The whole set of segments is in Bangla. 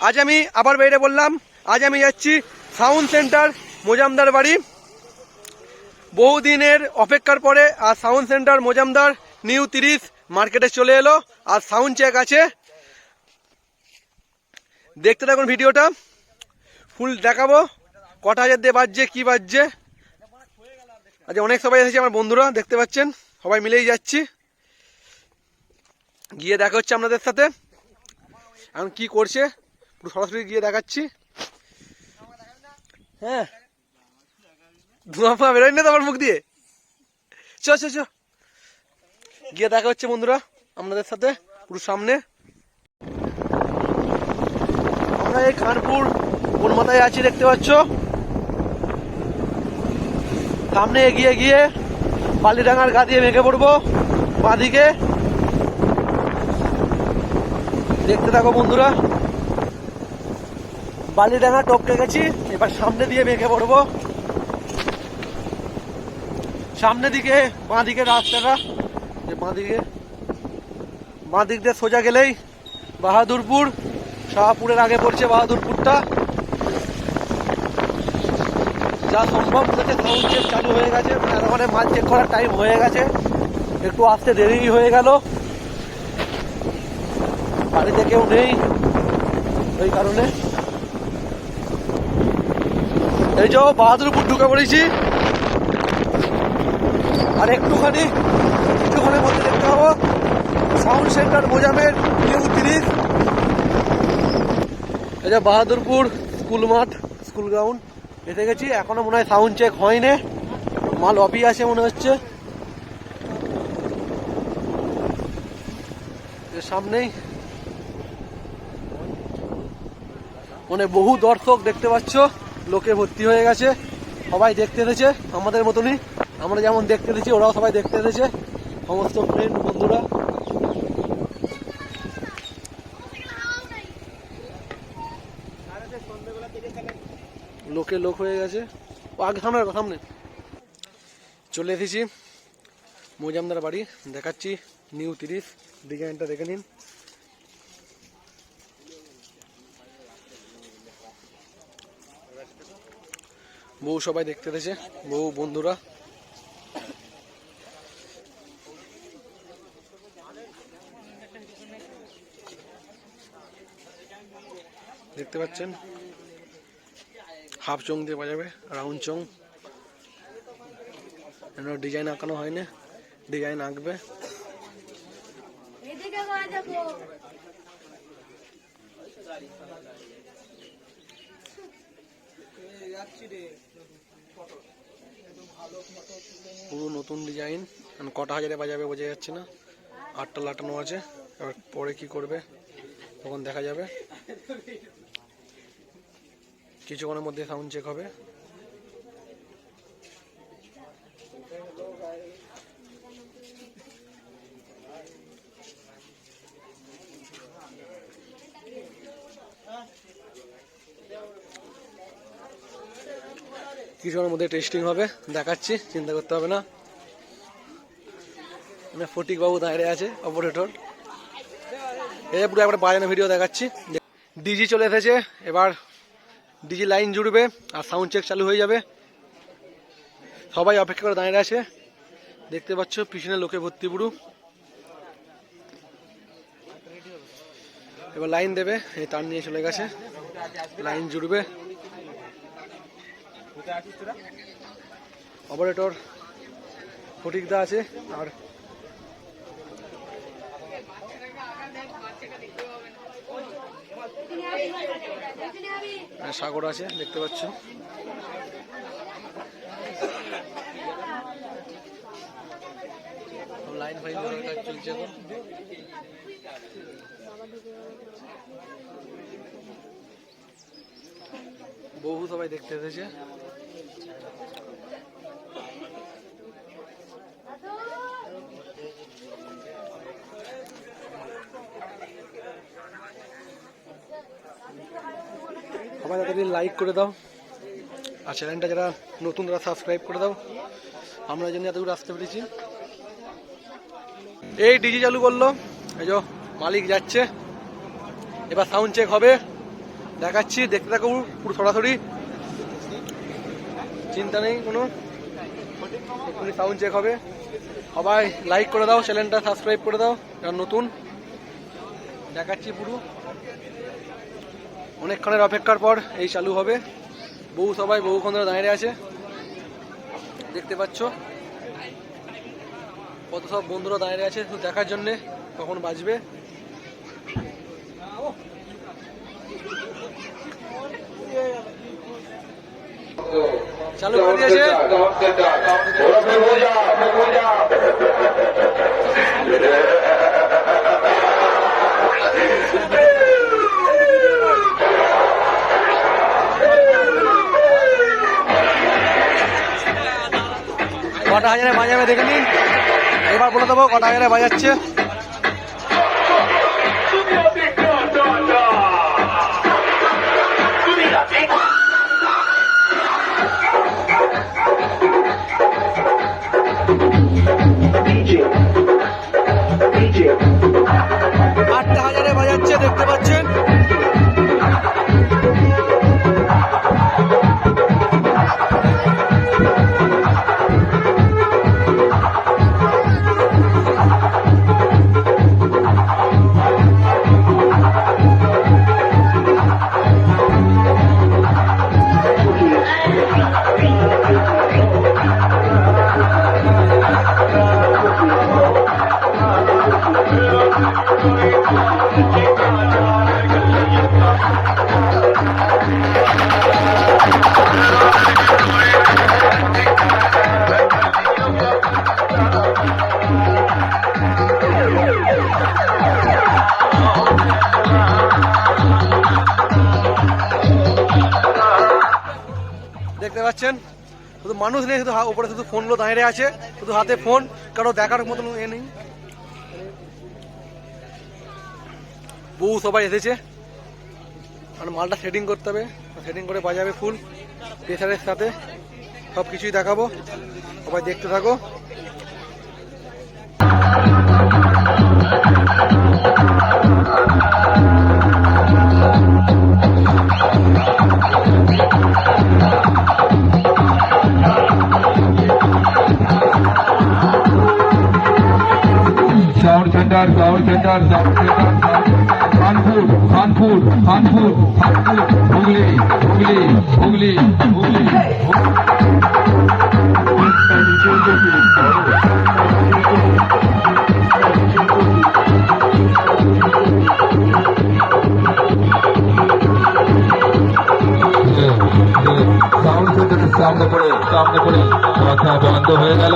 আজ আমি আবার বেরিয়ে বললাম, আজ আমি যাচ্ছি সাউন্ড সেন্টার, মোজামদার বাড়ি। বহুদিনের অপেক্ষার পরে আর সাউন্ড সেন্টার, মোজামদার, নিউ তিরিশ মার্কেটে চলে এলো, আর সাউন্ড চেক আছে। দেখতে থাকুন ভিডিওটা। ফুল দেখাবো, কটা হাজার দিয়ে বাজছে, কি বাজছে। আজ অনেক সবাই এসেছে, আমার বন্ধুরা, দেখতে পাচ্ছেন? সবাই মিলেই যাচ্ছি। গিয়ে দেখা হচ্ছে আপনাদের সাথে। এখন কি করছে? সরাসরি গিয়ে দেখাচ্ছি। হ্যাঁ। ধোঁয়া বেরোয় না তো আমার মুখ দিয়ে? চ চ চ। গিয়ে দেখা হচ্ছে বন্ধুরা আপনাদের সাথে, পুরো সামনে। আমরা এই খানপুর কোন মাথায় আছি, দেখতে পাচ্ছ। সামনে এগিয়ে গিয়ে বালিডাঙ্গার গা দিয়ে ভেঙে পড়ব, বাঁদিকে। দেখতে থাকো বন্ধুরা। বালিডাঙ্গা টপকে গেছি। এবার সামনে দিয়ে ভেঙে পড়ব। সামনে দিকে বাঁ দিকে রাস্তাটা। যে বাঁ দিকে বাঁ দিক দিয়ে সোজা গেলেই বাহাদুরপুর। শাহপুরের আগে পড়ছে বাহাদুরপুরটা। যা সম্ভব হচ্ছে সাউন্ড চেক চালু হয়ে গেছে। মানে মাল চেক করার টাইম হয়ে গেছে। একটু আসতে দেরি হয়ে গেল। বাড়িতে কেউ নেই। ওই কারণে এই যে বাহাদুরপুর ঢুকে পড়েছি। আর একটুখানি একটুখানি মধ্যে দেখতে পাবো। সাউন্ড সেন্টার মোজামের নিউ তিরিশ। এই যে, বাহাদুরপুর স্কুল মাঠ, স্কুল গ্রাউন্ড এসে গেছি, এখনও মনে হয় সাউন্ড চেক হয়নি। মাল অপি আছে মনে হচ্ছে। সামনেই মানে বহু দর্শক দেখতে পাচ্ছ। লোকে ভর্তি হয়ে গেছে। সবাই দেখতে এসেছে, আমাদের মতনই। আমরা যেমন দেখতে এসেছি, ওরাও সবাই দেখতে এসেছে। সমস্ত ফ্রেন্ড বন্ধুরা। লোকে লোক হয়ে গেছে। ও, আগে সামনে সামনে। চলে এসেছি। মোজামদার বাড়ি। দেখাচ্ছি। নিউ তিরিশ। ডিজাইনটা দেখে নিন। বউ সবাই দেখতে এসেছে বউ বন্ধুরা। দেখতে পাচ্ছেন? হাফ চং দিয়ে বাজাবে রাউন্ড চং। ডিজাইন আঁকানো হয়নি ডিজাইন আঁকবে। এদিকে পুরো নতুন ডিজাইন কটা হাজারে বাজাবে বোঝা যাচ্ছে না। আটটা লাটানো আছে, এবার পরে কি করবে, তখন দেখা যাবে। কিছুক্ষণের মধ্যে সাউন্ড চেক হবে। কিছুক্ষণের মধ্যে টেস্টিং হবে, দেখাচ্ছি, চিন্তা করতে হবে না। মানে ফটিক বাবু দাঁড়িয়ে আছে অপারেটর এই পুরো একবার বাজানো ভিডিও দেখাচ্ছি। ডিজি চলে এসেছে, এবার ডিজি লাইন জুড়বে, আর সাউন্ড চেক চালু হয়ে যাবে। সবাই অপেক্ষা করে দাঁড়িয়ে আছে। দেখতে পাচ্ছ, পিছনে লোকে ভর্তি পুরো। এবার লাইন দেবে, এই তার নিয়ে চলে গেছে। লাইন জুড়বে। অপারেটর ফটিকদা আছে আর আর সাগর আছে দেখতে পাচ্ছ। লাইন ফাইন কাজ চলছে এখন। বহু সবাই দেখতে এসেছে। সবাই তাড়াতাড়ি লাইক করে দাও। আর চ্যানেলটা যারা নতুন, তারা সাবস্ক্রাইব করে দাও। আমরা জন্য এত দূর আসতে পেরেছি। এই ডিজি চালু করল। এই মালিক যাচ্ছে। এবার সাউন্ড চেক হবে। দেখাচ্ছি, দেখতে থাকো, পুরো সরাসরি। চিন্তা নেই কোনো। সাউন্ড চেক হবে। সবাই লাইক করে দাও চ্যানেলটা সাবস্ক্রাইব করে দাও, যারা নতুন। দেখাচ্ছি পুরো। অনেকক্ষণের অপেক্ষার পর এই চালু হবে। বউ সবাই বহুক্ষণ ধরে দাঁড়িয়ে আছে। দেখতে পাচ্ছ? কত সব বন্ধুরা দাঁড়িয়ে আছে, দেখার জন্যে কখন বাজবে। চালু করে দিয়েছে। কটা হাজারে বাজাবে দেখে নিন। এবার বলে দেবো কটা হাজারে বাজাচ্ছে। পাচ্ছেন। শুধু মানুষ নেই, শুধু উপরে শুধু ফোনগুলো দাঁড়িয়ে আছে, শুধু হাতে ফোন কারও দেখার মতন এ নেই। বউ সবাই এসেছে। আর মালটা সেটিং করতে হবে সেটিং করে বাজাবে ফুল প্রেসারের সাথে। সব কিছুই দেখাবো। সবাই দেখতে থাকো। সেন্টার শহর সেন্টার কানপুর কানপুর কানপুর কানপুর হুগলি হুগলি হুগলি হুগলি। সামনে পড়ে কথা বন্ধ হয়ে গেল।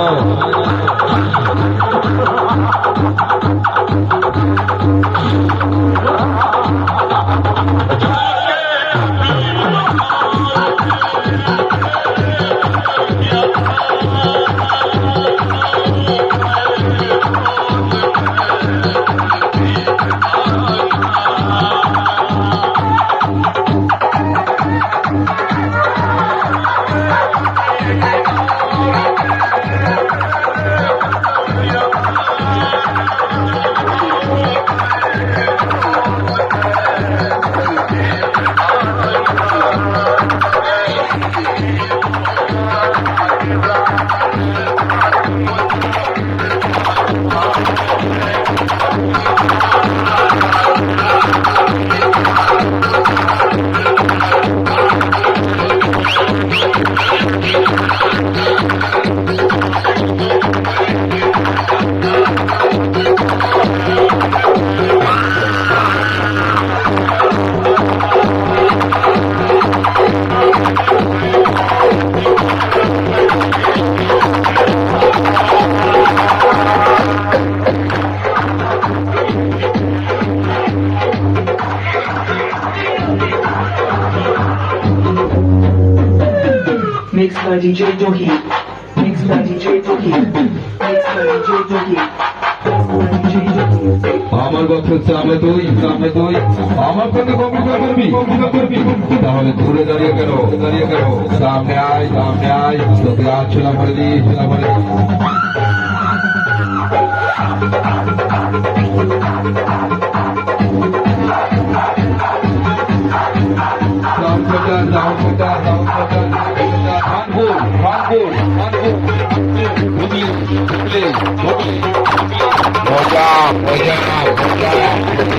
Mixed by DJ Johi. Mixed by DJ Johi. Mixed by DJ Johi. আমার বছর সামনে তুই সামনে তুই আমার সাথে কম্পিউটার করবি? কম্পিউটার করবি তাহলে দূরে দাঁড়িয়ে কেন? দাঁড়িয়ে কেন সামনে আয় সামনে আয়। তোকে আজ ছোলা মারে দিই ছোলা মারে দি। Yeah.